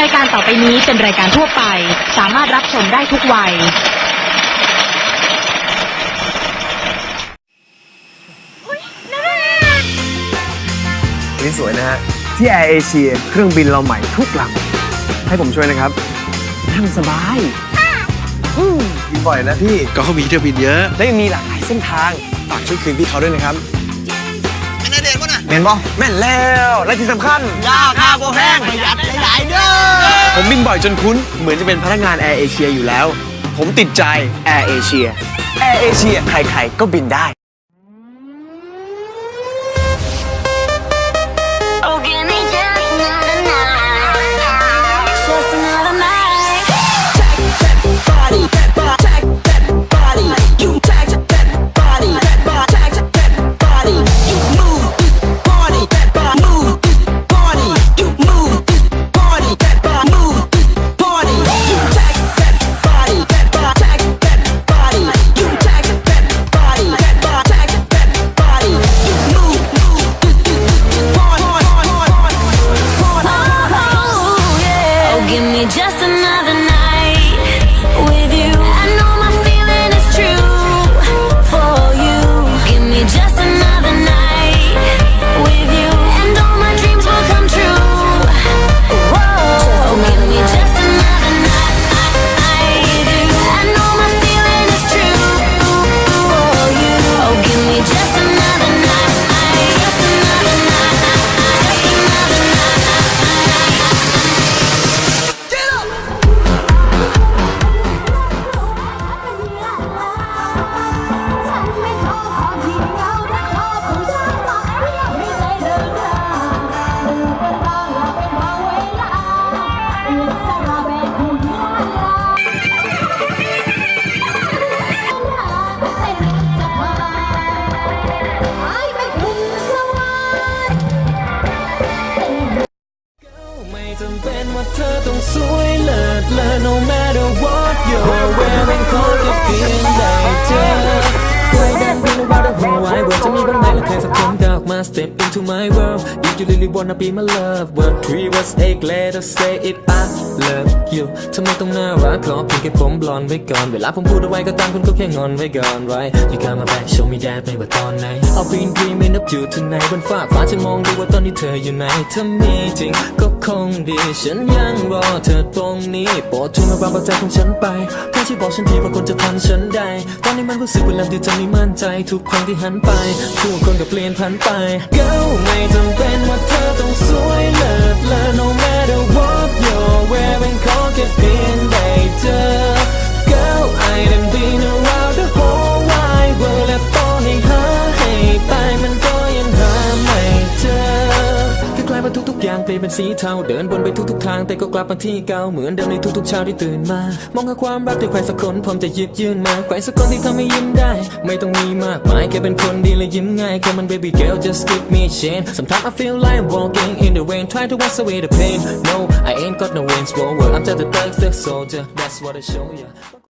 รายการต่อไปนี้เป็นรายการทั่วไป สามารถรับชมได้ทุกวัย นี่สวยนะฮะ ที่แอร์เอเชียเครื่องบินเราใหม่ทุกลำให้ผมช่วยนะครับ นั่งสบายอืมบินบ่อยนะพี่ ก็เขามีเที่ยวบินเยอะ และยังมีหลากหลายเส้นทาง ฝากช่วยคืนพี่เขาด้วยนะครับ ม่นบ่แม่นแล้วและที่สำคัญยาค่าโบแพงประหยัดหลายๆเด้อผมบินบ่อยจนคุ้น เหมือนจะเป็นพนักงานแอร์เอเชียอยู่แล้ว ผมติดใจแอร์เอเชียแอร์เอเชียใครๆก็บินได้ you're wearing ข my world if you really wanna be my lover three words eight letters say it I love you ทำไมต้องน่ารักขอเพียงแค่ผมบลอนไว้ก่อน เวลาผมพูดเอาไว้ก็ตามคุณก็แค่งอนไว้ก่อน right you got my back show me that ไม่ว่าตอนไหน I've been dreaming of you tonight บนฟ้าฟ้าฉันมองดูว่าตอนนี้เธออยู่ไหนถ้ามีจริงก็คงดีฉันยังรอเธอตรงนี้โปรดช่วยมาบอกใจของฉันไปแค่ช่วยบอกฉันทีว่าคนจะทำฉันได้ตอนนี้มันรู้สึกเวลาที่เธอไม่มั่นใจ ทุกครั้งที่หันไปทุกคนก็เปลี่ยนพันไป Girl ไม่จำเป็นว่าเธอต้องสวยเลิศเลอ no matter what you เป็นทุกๆอย่างเปลี่ยนเป็นสีเทาเดินบนไปทุกๆทางแต่ก็กลับมาที่เก่าเหมือนเดิมในทุกๆเช้าที่ตื่นมามองหาความรักที่ใครสักคนพร้อมจะหยิบยื่นมาใครสักคนที่ทำให้ยิ้มได้ ไม่ต้องมีมากมายแค่เป็นคนดีและยิ้มง่ายแค่มัน baby girl just give me a chance sometimes I feel like I'm walking in the rain try to wash away the pain no I ain't got no wings forward I'm just a thug thug soldier that's what I show ya